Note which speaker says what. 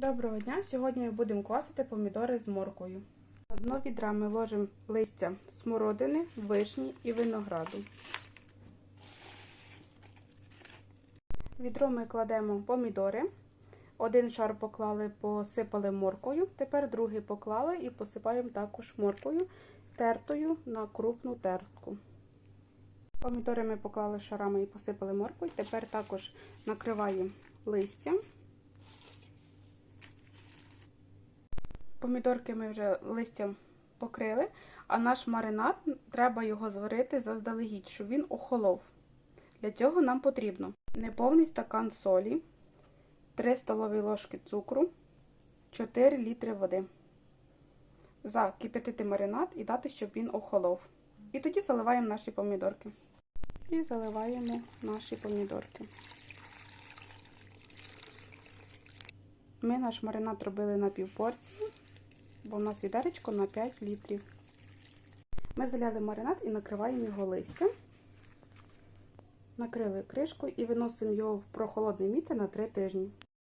Speaker 1: Доброго дня! Сьогодні ми будемо квасити помідори з моркою. На дно відра ми ложимо листя смородини, вишні і винограду. Відро ми кладемо помідори. Один шар поклали, посипали моркою. Тепер другий поклали і посипаємо також моркою, тертою на крупну тертку. Помідори ми поклали шарами і посипали моркою. Тепер також накриваємо листям. Помідорки ми вже листям покрили, а наш маринад треба його зварити заздалегідь, щоб він охолов. Для цього нам потрібно неповний стакан солі, 3 столові ложки цукру, 4 літри води. Закип'ятити маринад і дати, щоб він охолов. І тоді заливаємо наші помідорки. І заливаємо наші помідорки. Ми наш маринад робили на півпорції, бо в нас відеречко на 5 літрів. Ми заляли маринад і накриваємо його листям. Накрили кришкою і виносимо його в прохолодне місце на 3 тижні.